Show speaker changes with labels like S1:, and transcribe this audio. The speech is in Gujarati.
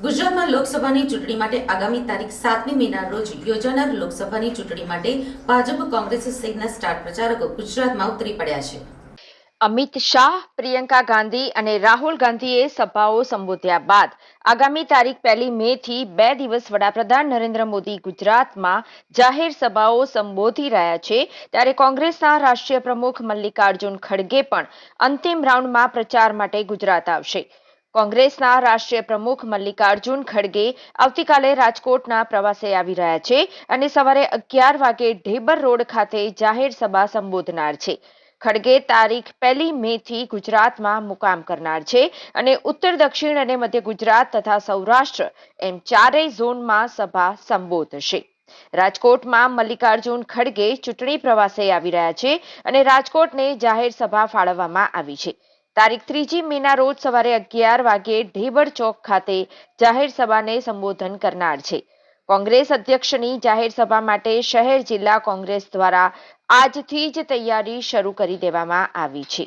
S1: લોકસભાની ચૂંટણી માટે આગામી તારીખ સાતમી મેના રોજ યોજાનાર લોકસભાની ચૂંટણી માટે ભાજપ, કોંગ્રેસ સહિતના સ્ટાર પ્રચારકો ગુજરાતમાં ઉતરી પડ્યા છે.
S2: અમિત શાહ, પ્રિયંકા ગાંધી અને રાહુલ ગાંધીએ સભાઓ સંબોધ્યા બાદ આગામી તારીખ પહેલી મે થી બે દિવસ વડાપ્રધાન નરેન્દ્ર મોદી ગુજરાતમાં જાહેર સભાઓ સંબોધી રહ્યા છે. ત્યારે કોંગ્રેસના રાષ્ટ્રીય પ્રમુખ મલ્લિકાર્જુન ખડગે પણ અંતિમ રાઉન્ડમાં પ્રચાર માટે ગુજરાત આવશે. કોંગ્રેસના રાષ્ટ્રીય પ્રમુખ મલ્લિકાર્જુન ખડગે આવતીકાલે રાજકોટના પ્રવાસે આવી રહ્યા છે અને સવારે અગિયાર વાગે ઢેબર રોડ ખાતે જાહેર સભા સંબોધનાર છે. ખડગે તારીખ પહેલી મે થી ગુજરાતમાં મુકામ કરનાર છે અને ઉત્તર, દક્ષિણ અને મધ્ય ગુજરાત તથા સૌરાષ્ટ્ર એમ ચારેય ઝોનમાં સભા સંબોધશે. રાજકોટમાં મલ્લિકાર્જુન ખડગે ચૂંટણી પ્રવાસે આવી રહ્યા છે અને રાજકોટને જાહેર સભા ફાળવવામાં આવી છે. તારીખ ત્રીજી મેના રોજ સવારે અગિયાર વાગે ઢેબર ચોક ખાતે જાહેર સભાને સંબોધન કરનાર છે. કોંગ્રેસ અધ્યક્ષની જાહેર સભા માટે શહેર જિલ્લા કોંગ્રેસ દ્વારા આજથી જ તૈયારી શરૂ કરી દેવામાં આવી છે.